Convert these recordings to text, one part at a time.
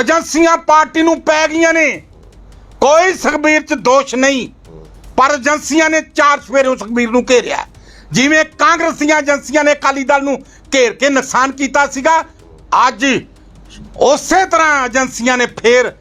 ਏਜੰਸੀਆਂ ਪਾਰਟੀ ਨੂੰ ਪੈ ਗਈਆਂ ਨੇ। ਕੋਈ ਸੁਖਬੀਰ ਚ ਦੋਸ਼ ਨਹੀਂ। ਪਰ ਏਜੰਸੀਆਂ ਨੇ ਚਾਰ ਸਵੇਰੇ ਸੁਖਬੀਰ ਨੂੰ ਘੇਰਿਆ। ਜਿਵੇਂ ਕਾਂਗਰਸੀਆਂ ਏਜੰਸੀਆਂ ਨੇ ਅਕਾਲੀ ਦਲ ਨੂੰ ਘੇਰ ਕੇ ਨੁਕਸਾਨ ਕੀਤਾ ਸੀਗਾ, ਅੱਜ ਉਸੇ ਤਰ੍ਹਾਂ ਏਜੰਸੀਆਂ ਨੇ ਫੇਰ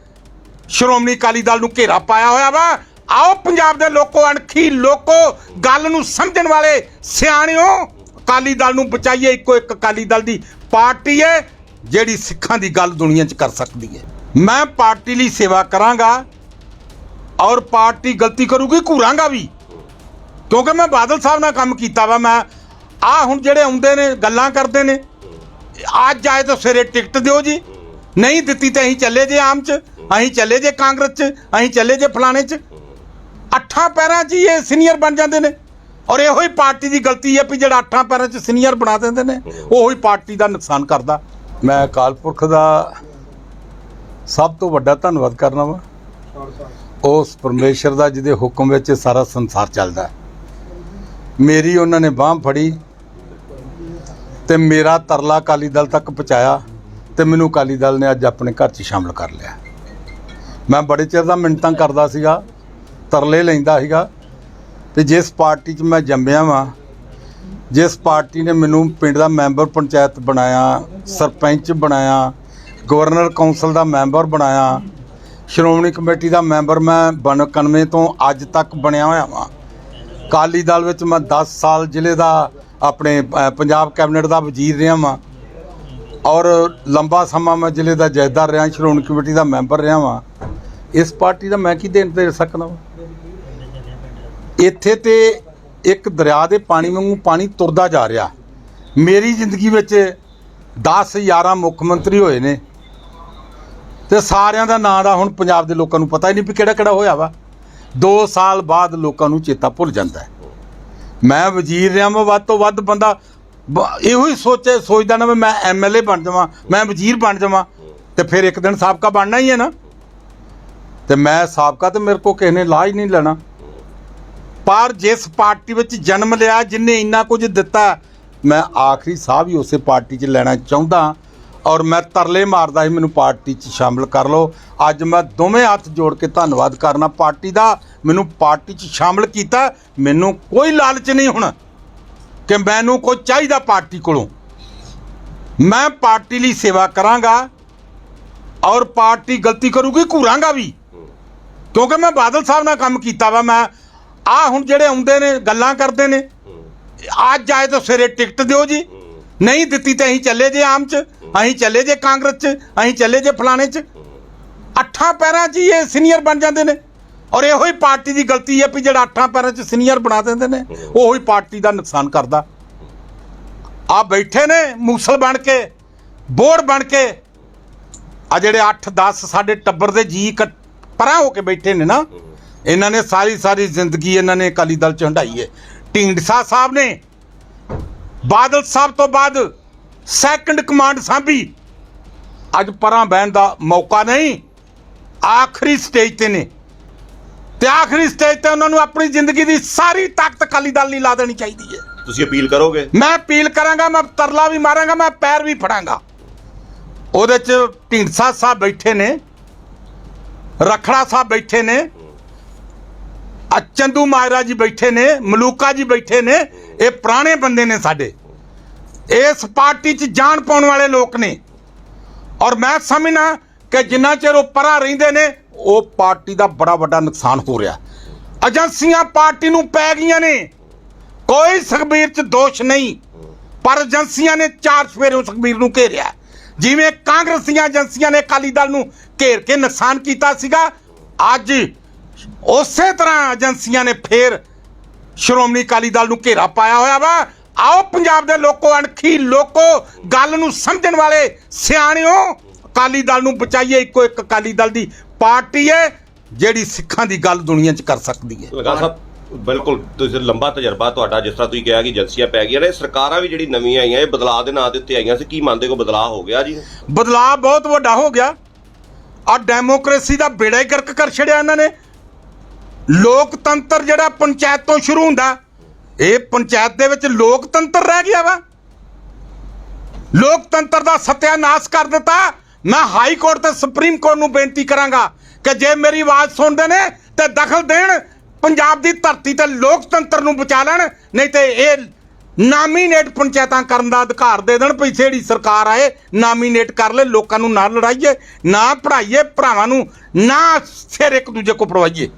ਸ਼੍ਰੋਮਣੀ ਅਕਾਲੀ ਦਲ ਨੂੰ ਘੇਰਾ ਪਾਇਆ ਹੋਇਆ ਵਾ। ਆਓ ਪੰਜਾਬ ਦੇ ਲੋਕੋ, ਅਣਖੀ ਲੋਕੋ, ਗੱਲ ਨੂੰ ਸਮਝਣ ਵਾਲੇ ਸਿਆਣਿਓ, ਅਕਾਲੀ ਦਲ ਨੂੰ ਬਚਾਈਏ। ਇੱਕੋ ਇੱਕ ਅਕਾਲੀ ਦਲ ਦੀ ਪਾਰਟੀ ਹੈ ਜਿਹੜੀ ਸਿੱਖਾਂ ਦੀ ਗੱਲ ਦੁਨੀਆ 'ਚ ਕਰ ਸਕਦੀ ਹੈ। ਮੈਂ ਪਾਰਟੀ ਲਈ ਸੇਵਾ ਕਰਾਂਗਾ ਔਰ ਪਾਰਟੀ ਗਲਤੀ ਕਰੂਗੀ, ਘੂਰਾਂਗਾ ਵੀ। ਕਿਉਂਕਿ ਮੈਂ ਬਾਦਲ ਸਾਹਿਬ ਨਾਲ ਕੰਮ ਕੀਤਾ ਵਾ, ਮੈਂ ਆ ਹੁਣ ਜਿਹੜੇ ਆਉਂਦੇ ਨੇ, ਗੱਲਾਂ ਕਰਦੇ ਨੇ, ਅੱਜ ਆਏ ਤਾਂ ਸਵੇਰੇ ਟਿਕਟ ਦਿਓ ਜੀ। ਨਹੀਂ ਦਿੱਤੀ ਤਾਂ ਅਸੀਂ ਚੱਲੇ ਜੇ ਆਮ ਚ, ਅਸੀਂ ਚੱਲੇ ਜੇ ਕਾਂਗਰਸ ਚ, ਅਸੀਂ ਚੱਲੇ ਜੇ ਫਲਾਣੇ ਚ। ਅੱਠਾਂ ਪੈਰਾਂ 'ਚ ਹੀ ਇਹ ਸੀਨੀਅਰ ਬਣ ਜਾਂਦੇ ਨੇ। ਔਰ ਇਹੋ ਹੀ ਪਾਰਟੀ ਦੀ ਗਲਤੀ ਹੈ ਵੀ ਜਿਹੜਾ ਅੱਠਾਂ ਪੈਰਾਂ 'ਚ ਸੀਨੀਅਰ ਬਣਾ ਦਿੰਦੇ ਨੇ, ਉਹੀ ਪਾਰਟੀ ਦਾ ਨੁਕਸਾਨ ਕਰਦਾ। ਮੈਂ ਅਕਾਲ ਪੁਰਖ ਦਾ ਸਭ ਤੋਂ ਵੱਡਾ ਧੰਨਵਾਦ ਕਰਨਾ ਵਾ ਉਸ ਪਰਮੇਸ਼ਰ ਦਾ ਜਿਹਦੇ ਹੁਕਮ ਵਿੱਚ ਸਾਰਾ ਸੰਸਾਰ ਚੱਲਦਾ ਹੈ। ਮੇਰੀ ਉਹਨਾਂ ਨੇ ਬਾਹ ਫੜੀ ਤੇ ਮੇਰਾ ਤਰਲਾ ਅਕਾਲੀ ਦਲ ਤੱਕ ਪਹੁੰਚਾਇਆ ਤੇ ਮੈਨੂੰ ਅਕਾਲੀ ਦਲ ਨੇ ਅੱਜ ਆਪਣੇ ਘਰ 'ਚ ਸ਼ਾਮਲ ਕਰ ਲਿਆ ਮੈਂ ਬੜੇ ਚਿਰ ਦਾ ਮਿੰਟਾਂ ਕਰਦਾ ਸੀਗਾ, ਤਰਲੇ ਲੈਂਦਾ ਸੀਗਾ ਤੇ ਜਿਸ ਪਾਰਟੀ 'ਚ ਮੈਂ ਜੰਮਿਆ ਵਾਂ ਜਿਸ ਪਾਰਟੀ ਨੇ ਮੈਨੂੰ ਪਿੰਡ ਦਾ ਮੈਂਬਰ ਪੰਚਾਇਤ ਬਣਾਇਆ, ਸਰਪੰਚ ਬਣਾਇਆ, ਗਵਰਨਰ ਕੌਂਸਲ ਦਾ ਮੈਂਬਰ ਬਣਾਇਆ, ਸ਼੍ਰੋਮਣੀ ਕਮੇਟੀ ਦਾ ਮੈਂਬਰ ਮੈਂ 91 ਤੋਂ ਅੱਜ ਤੱਕ ਬਣਿਆ ਹੋਇਆ ਵਾਂ। ਕਾਲੀ ਦਲ ਵਿੱਚ ਮੈਂ 10 ਸਾਲ ਜ਼ਿਲ੍ਹੇ ਦਾ ਆਪਣੇ ਪੰਜਾਬ ਕੈਬਨਿਟ ਦਾ ਵਜ਼ੀਰ ਰਿਹਾ ਵਾਂ। ਔਰ ਲੰਬਾ ਸਮਾਂ ਮੈਂ ਜ਼ਿਲ੍ਹੇ ਦਾ ਜੈਦਾਰ ਰਿਹਾ, ਸ਼੍ਰੋਮਣੀ ਕਮੇਟੀ ਦਾ ਮੈਂਬਰ ਰਿਹਾ ਵਾਂ। ਇਸ ਪਾਰਟੀ ਦਾ ਮੈਂ ਕੀ ਦੇਣ ਦੇ ਸਕਦਾ ਇੱਥੇ ਤੇ ਇੱਕ ਦਰਿਆ ਦੇ ਪਾਣੀ ਵਾਂਗੂ ਪਾਣੀ ਤੁਰਦਾ ਜਾ ਰਿਹਾ। ਮੇਰੀ ਜ਼ਿੰਦਗੀ ਵਿੱਚ 10 11 ਮੁੱਖ ਮੰਤਰੀ ਹੋਏ ਨੇ। ਤੇ ਸਾਰਿਆਂ ਦਾ ਨਾਂ ਦਾ ਹੁਣ ਪੰਜਾਬ ਦੇ ਲੋਕਾਂ ਨੂੰ ਪਤਾ ਹੀ ਨਹੀਂ ਵੀ ਕਿਹੜਾ ਕਿਹੜਾ ਹੋਇਆ ਵਾ। 2 ਸਾਲ ਬਾਅਦ ਲੋਕਾਂ ਨੂੰ ਚੇਤਾ ਭੁੱਲ ਜਾਂਦਾ ਹੈ। ਮੈਂ ਵਜ਼ੀਰ ਰਿਹਾ ਮੈਂ ਵੱਧ ਤੋਂ ਵੱਧ ਬੰਦਾ ਇਹੋ ਹੀ ਸੋਚੇ, ਸੋਚਦਾ ਨਾ ਵੀ ਮੈਂ ਐਮਐਲਏ ਬਣ ਜਾਵਾਂ, ਮੈਂ ਵਜ਼ੀਰ ਬਣ ਜਾਵਾਂ, ਤੇ ਫਿਰ ਇੱਕ ਦਿਨ ਸਾਬਕਾ ਬਣਨਾ ਹੀ ਹੈ ਨਾ। ਤੇ ਮੈਂ ਸਾਬਕਾ ਤੇ ਮੇਰੇ ਕੋ ਕਿਸੇ ਨੇ ਲਾ ਹੀ ਨਹੀਂ ਲੈਣਾ। ਪਰ ਜਿਸ ਪਾਰਟੀ ਵਿੱਚ ਜਨਮ ਲਿਆ, ਜਿਨੇ ਇੰਨਾ ਕੁਝ ਦਿੱਤਾ, ਮੈਂ ਆਖਰੀ ਸਾਹ ਵੀ ਉਸੇ ਪਾਰਟੀ 'ਚ ਲੈਣਾ ਚਾਹੁੰਦਾ ਔਰ ਮੈਂ ਤਰਲੇ ਮਾਰਦਾ ਸੀ ਮੈਨੂੰ ਪਾਰਟੀ 'ਚ ਸ਼ਾਮਲ ਕਰ ਲਓ। ਅੱਜ ਮੈਂ ਦੋਵੇਂ ਹੱਥ ਜੋੜ ਕੇ ਧੰਨਵਾਦ ਕਰਨਾ ਪਾਰਟੀ ਦਾ। ਮੈਨੂੰ ਪਾਰਟੀ 'ਚ ਸ਼ਾਮਲ ਕੀਤਾ, ਮੈਨੂੰ ਕੋਈ ਲਾਲਚ ਨਹੀਂ ਹੁਣ ਕਿ ਮੈਨੂੰ ਕੋਈ ਚਾਹੀਦਾ ਪਾਰਟੀ ਕੋਲੋਂ। ਮੈਂ ਪਾਰਟੀ ਲਈ ਸੇਵਾ ਕਰਾਂਗਾ ਔਰ ਪਾਰਟੀ ਗਲਤੀ ਕਰੂਗੀ, ਘੂਰਾਂਗਾ ਵੀ। ਕਿਉਂਕਿ ਮੈਂ ਬਾਦਲ ਸਾਹਿਬ ਨਾਲ ਕੰਮ ਕੀਤਾ ਵਾ, ਮੈਂ ਆ ਹੁਣ ਜਿਹੜੇ ਆਉਂਦੇ ਨੇ, ਗੱਲਾਂ ਕਰਦੇ ਨੇ, ਅੱਜ ਆਏ ਤਾਂ ਸਵੇਰੇ ਟਿਕਟ ਦਿਓ ਜੀ। ਨਹੀਂ ਦਿੱਤੀ ਤਾਂ ਅਸੀਂ ਚੱਲੇ ਜੇ ਆਮ ਚ, ਅਸੀਂ ਚੱਲੇ ਜੇ ਕਾਂਗਰਸ ਚ, ਅਸੀਂ ਚੱਲੇ ਜੇ ਫਲਾਣੇ ਚ। ਅੱਠਾਂ ਪੈਰਾਂ 'ਚ ਹੀ ਇਹ ਸੀਨੀਅਰ ਬਣ ਜਾਂਦੇ ਨੇ। ਔਰ ਇਹੋ ਹੀ ਪਾਰਟੀ ਦੀ ਗਲਤੀ ਹੈ ਵੀ ਜਿਹੜਾ ਅੱਠਾਂ ਪੈਰਾਂ 'ਚ ਸੀਨੀਅਰ ਬਣਾ ਦਿੰਦੇ ਨੇ, ਉਹੀ ਪਾਰਟੀ ਦਾ ਨੁਕਸਾਨ ਕਰਦਾ। ਆ ਬੈਠੇ ਨੇ ਮੂਸਲ ਬਣ ਕੇ ਬੋਰਡ ਬਣ ਕੇ। ਆ ਜਿਹੜੇ 8 10 ਸਾਡੇ ਟੱਬਰ ਦੇ ਜੀ ਪਰਾਂ ਹੋ ਕੇ ਬੈਠੇ ਨੇ ਨਾ ਇਹਨਾਂ ਨੇ ਸਾਰੀ ਸਾਰੀ ਜ਼ਿੰਦਗੀ ਇਹਨਾਂ ਨੇ ਅਕਾਲੀ ਦਲ ਚ ਹੰਡਾਈ ਹੈ। ਢੀਂਡਸਾ ਸਾਹਿਬ ਨੇ ਬਾਦਲ ਸਾਹਿਬ ਤੋਂ ਬਾਅਦ ਸੈਕੰਡ ਕਮਾਂਡ ਸਾਂਭੀ। ਅੱਜ ਪਰਾਂ ਬਹਿਣ ਦਾ ਮੌਕਾ ਨਹੀਂ ਆਖਰੀ ਸਟੇਜ ਤੇ ਨੇ। ਤੇ ਆਖਰੀ ਸਟੇਜ ਤੇ ਉਹਨਾਂ ਨੂੰ ਆਪਣੀ ਜ਼ਿੰਦਗੀ ਦੀ ਸਾਰੀ ਤਾਕਤ ਅਕਾਲੀ ਦਲ ਲਈ ਲਾ ਦੇਣੀ ਚਾਹੀਦੀ ਹੈ। ਤੁਸੀਂ ਅਪੀਲ ਕਰੋਗੇ? ਮੈਂ ਅਪੀਲ ਕਰਾਂਗਾ ਮੈਂ ਤਰਲਾ ਵੀ ਮਾਰਾਂਗਾ ਮੈਂ ਪੈਰ ਵੀ ਫੜਾਂਗਾ। ਉਹਦੇ ਚ ਢੀਂਡਸਾ ਸਾਹਿਬ ਬੈਠੇ ਨੇ ਰਖੜਾ ਸਾਹਿਬ ਬੈਠੇ ਨੇ ਆ ਚੰਦੂ ਮਾਇਰਾ ਜੀ ਬੈਠੇ ਨੇ, ਮਲੂਕਾ ਜੀ ਬੈਠੇ ਨੇ, ਇਹ ਪੁਰਾਣੇ ਬੰਦੇ ਨੇ ਸਾਡੇ। ਇਸ ਪਾਰਟੀ 'ਚ ਜਾਣ ਪਾਉਣ ਵਾਲੇ ਲੋਕ ਨੇ। ਔਰ ਮੈਂ ਸਮਝਣਾ ਕਿ ਜਿੰਨਾ ਚਿਰ ਉਹ ਪਰਾਂ ਰਹਿੰਦੇ ਨੇ, ਉਹ ਪਾਰਟੀ ਦਾ ਬੜਾ ਵੱਡਾ ਨੁਕਸਾਨ ਹੋ ਰਿਹਾ। ਏਜੰਸੀਆਂ ਪਾਰਟੀ ਨੂੰ ਪੈ ਗਈਆਂ ਨੇ। ਕੋਈ ਸੁਖਬੀਰ ਚ ਦੋਸ਼ ਨਹੀਂ। ਪਰ ਏਜੰਸੀਆਂ ਨੇ ਚਾਰ ਸਵੇਰੇ ਸੁਖਬੀਰ ਨੂੰ ਘੇਰਿਆ। ਜਿਵੇਂ ਕਾਂਗਰਸੀਆਂ ਏਜੰਸੀਆਂ ਨੇ ਅਕਾਲੀ ਦਲ ਨੂੰ ਘੇਰ ਕੇ ਨੁਕਸਾਨ ਕੀਤਾ ਸੀਗਾ, ਅੱਜ ਉਸੇ ਤਰ੍ਹਾਂ ਏਜੰਸੀਆਂ ਨੇ ਫੇਰ ਸ਼੍ਰੋਮਣੀ ਅਕਾਲੀ ਦਲ ਨੂੰ ਘੇਰਾ ਪਾਇਆ ਹੋਇਆ ਵਾ। ਆਓ ਪੰਜਾਬ ਦੇ ਲੋਕੋ ਅਣਖੀ ਲੋਕੋ ਗੱਲ ਨੂੰ ਸਮਝਣ ਵਾਲੇ ਸਿਆਣਿਓ ਅਕਾਲੀ ਦਲ ਨੂੰ ਬਚਾਈਏ ਇੱਕੋ ਇੱਕ ਅਕਾਲੀ ਦਲ ਦੀ ਪਾਰਟੀ ਹੈ ਜਿਹੜੀ ਸਿੱਖਾਂ ਦੀ ਗੱਲ ਦੁਨੀਆ 'ਚ ਕਰ ਸਕਦੀ ਹੈ ਲਗਾ ਸਾਹਿਬ ਬਿਲਕੁਲ ਤੁਸੀਂ ਲੰਬਾ ਤਜਰਬਾ ਤੁਹਾਡਾ ਜਿਸ ਤਰ੍ਹਾਂ ਤੁਸੀਂ ਕਿਹਾ ਕਿ ਏਜੰਸੀਆਂ ਪੈ ਗਈਆਂ ਨੇ ਸਰਕਾਰਾਂ ਵੀ ਜਿਹੜੀ ਨਵੀਆਂ ਆਈਆਂ ਇਹ ਬਦਲਾਅ ਦੇ ਨਾਂ ਦੇ ਉੱਤੇ ਆਈਆਂ ਸੀ। ਕੀ ਮੰਨਦੇ ਕੋ ਬਦਲਾਅ ਹੋ ਗਿਆ ਜੀ? ਬਦਲਾਅ ਬਹੁਤ ਵੱਡਾ ਹੋ ਗਿਆ। ਆ ਡੈਮੋਕ੍ਰੇਸੀ ਦਾ ਬੇੜਾ ਹੀ ਗਰਕ ਕਰ ਛੜਿਆ ਇਹਨਾਂ ਨੇ। ਲੋਕਤੰਤਰ ਜਿਹੜਾ ਪੰਚਾਇਤ ਤੋਂ ਸ਼ੁਰੂ ਹੁੰਦਾ, ਇਹ ਪੰਚਾਇਤ ਦੇ ਵਿੱਚ ਲੋਕਤੰਤਰ ਰਹਿ ਗਿਆ ਵਾ। ਲੋਕਤੰਤਰ ਦਾ ਸਤਿਆਨਾਸ਼ ਕਰ ਦਿੱਤਾ। ਮੈਂ ਹਾਈ ਕੋਰਟ ਤੇ ਸੁਪਰੀਮ ਕੋਰਟ ਨੂੰ ਬੇਨਤੀ ਕਰਾਂਗਾ ਕਿ ਜੇ ਮੇਰੀ ਆਵਾਜ਼ ਸੁਣਦੇ ਨੇ ਤੇ ਦਖਲ ਦੇਣ, ਪੰਜਾਬ ਦੀ ਧਰਤੀ ਤੇ ਲੋਕਤੰਤਰ ਨੂੰ ਬਚਾ ਲੈਣ, ਨਹੀਂ ਤੇ ਇਹ ਨਾਮੀਨੇਟ ਪੰਚਾਇਤਾਂ ਕਰਨ ਦਾ ਅਧਿਕਾਰ ਦੇ ਦੇਣ ਭਈ ਜਿਹੜੀ ਸਰਕਾਰ ਆਏ ਨਾਮੀਨੇਟ ਕਰ ਲੈ, ਲੋਕਾਂ ਨੂੰ ਨਾ ਲੜਾਈਏ, ਨਾ ਪੜਾਈਏ ਭਰਾਵਾਂ ਨੂੰ ਨਾ ਸਿਰ ਇੱਕ ਦੂਜੇ ਕੋ ਪੜਵਾਈਏ।